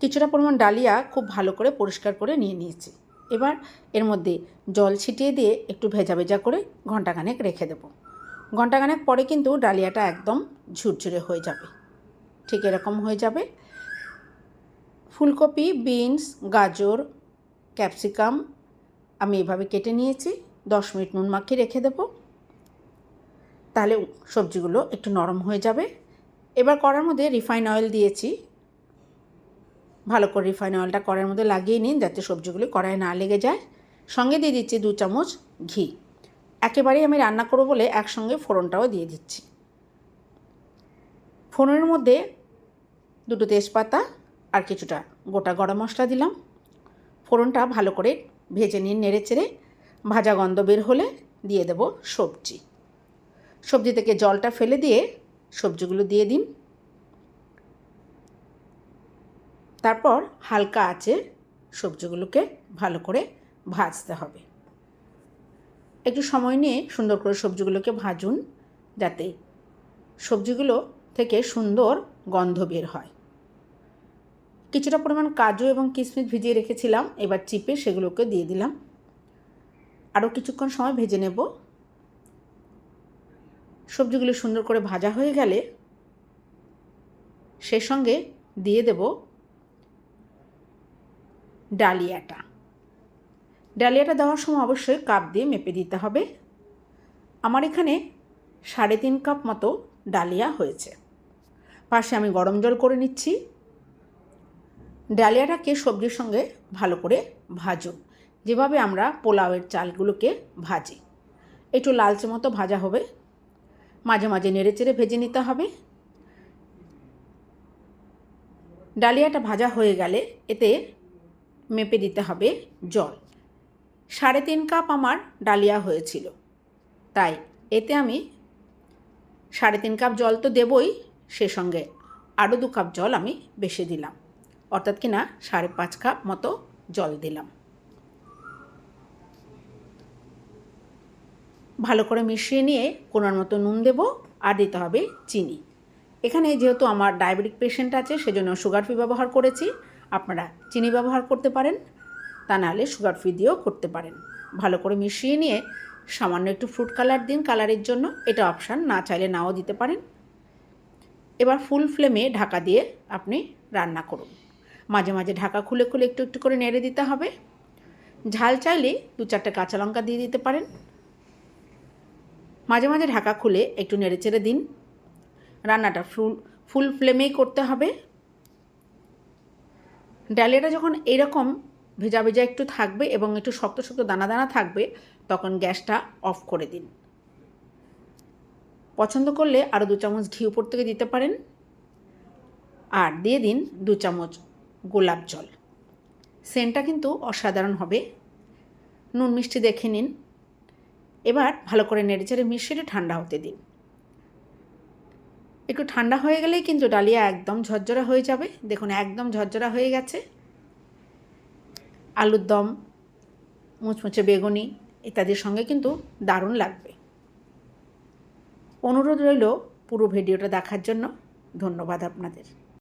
কিছুটা পরিমাণ ডালিয়া খুব ভালো করে পরিষ্কার করে নিয়ে নিয়েছি। এবার এর মধ্যে জল ছিটিয়ে দিয়ে একটু ভেজা ভেজা করে ঘন্টাখানেক রেখে দেবো। ঘন্টাখানেক পরে কিন্তু ডালিয়াটা একদম ঝুরঝুরে হয়ে যাবে। ঠিক এরকম হয়ে যাবে। ফুলকপি, বিনস, গাজর, ক্যাপসিকাম আমি এভাবে কেটে নিয়েছি। দশ মিনিট নুন মাখিয়ে রেখে দেবো। তাহলে সবজিগুলো একটু নরম হয়ে যাবে। এবার করার মধ্যে রিফাইন অয়েল দিয়েছি। ভালো করে রিফাইন অয়েলটা কড়াইয়ের মধ্যে লাগিয়ে নিন যাতে সবজিগুলি কড়াইয়ে না লেগে যায়। সঙ্গে দিয়ে দিচ্ছি দু চামচ ঘি। একেবারেই আমি রান্না করব বলে একসঙ্গে ফোড়নটাও দিয়ে দিচ্ছি। ফোড়নের মধ্যে দুটো তেজপাতা আর কিছুটা গোটা গরম মশলা দিলাম। ফোড়নটা ভালো করে ভেজে নিন নেড়ে চেড়ে ভাজা গন্ধ বের হলে দিয়ে দেব সবজি। সবজি থেকে জলটা ফেলে দিয়ে সবজিগুলো দিয়ে দিন। তারপর হালকা আছে সবজিগুলোকে ভালো করে ভাজতে হবে। একটু সময় নিয়ে সুন্দর করে সবজিগুলোকে ভাজুন যাতে সবজিগুলো থেকে সুন্দর গন্ধ বের হয়। কিছুটা পরিমাণ কাজু এবং কিশমিশ ভিজিয়ে রেখেছিলাম, এবার চিপে সেগুলোকে দিয়ে দিলাম। আরও কিছুক্ষণ সময় ভেজে নেব। সবজিগুলো সুন্দর করে ভাজা হয়ে গেলে সে সঙ্গে দিয়ে দেব ডালিয়াটা। ডালিয়াটা দেওয়ার সময় অবশ্যই কাপ দিয়ে মেপে দিতে হবে। আমার এখানে সাড়ে তিন কাপ মতো ডালিয়া হয়েছে। পাশে আমি গরম জল করে নিচ্ছি। ডালিয়াটাকে সবজির সঙ্গে ভালো করে ভাজুন। যেভাবে আমরা পোলাওয়ের চালগুলোকে ভাজি। একটু লালচে মতো ভাজা হবে। মাঝে মাঝে নেড়ে চেড়ে ভেজে নিতে হবে। ডালিয়াটা ভাজা হয়ে গেলে এতে মেপে দিতে হবে জল। সাড়ে তিন কাপ আমার ডালিয়া হয়েছিল। তাই এতে আমি সাড়ে তিন কাপ জল তো দেবই, সে সঙ্গে আরও দু কাপ জল আমি বেশি দিলাম। অর্থাৎ কিনা সাড়ে পাঁচ কাপ মতো জল দিলাম। ভালো করে মিশিয়ে নিয়ে কোনার মতো নুন দেব আর দিতে হবে চিনি। এখানে যেহেতু আমার ডায়াবেটিক পেশেন্ট আছে, সেজন্য সুগার ফ্রি ব্যবহার করেছি। আপনারা চিনি ব্যবহার করতে পারেন, তা নাহলে সুগার ফ্রি দিয়েও করতে পারেন। ভালো করে মিশিয়ে নিয়ে সামান্য একটু ফ্রুট কালার দিন কালারের জন্য। এটা অপশান না চাইলে নাও দিতে পারেন। এবার ফুল ফ্লেমে ঢাকা দিয়ে আপনি রান্না করুন। মাঝে মাঝে ঢাকা খুলে খুলে একটু একটু করে নেড়ে দিতে হবে। ঝাল চাইলে দু চারটে কাঁচা লঙ্কা দিয়ে দিতে পারেন। মাঝে মাঝে ঢাকা খুলে একটু নেড়ে চেড়ে দিন। রান্নাটা ফুল ফুল ফ্লেমেই করতে হবে। ডালিয়াটা যখন এইরকম ভেজা ভেজা একটু থাকবে এবং একটু শক্ত শক্ত দানা দানা থাকবে, তখন গ্যাসটা অফ করে দিন। পছন্দ করলে আরও দু চামচ ঘি উপর থেকে দিতে পারেন। আর দিয়ে দিন দু চামচ গোলাপ জল। সেন্টটা কিন্তু অসাধারণ হবে। নুন মিষ্টি দেখে নিন। এবার ভালো করে নেড়েচেড়ে মিশিয়ে ঠান্ডা হতে দিন। একটু ঠান্ডা হয়ে গেলেই কিন্তু ডালিয়া একদম ঝরঝরা হয়ে যাবে। দেখুন, একদম ঝরঝরা হয়ে গেছে। আলুর দম, মুচমুচে বেগুনি ইত্যাদির সঙ্গে কিন্তু দারুণ লাগবে। অনুরোধ রইল পুরো ভিডিওটা দেখার জন্য। ধন্যবাদ আপনাদের।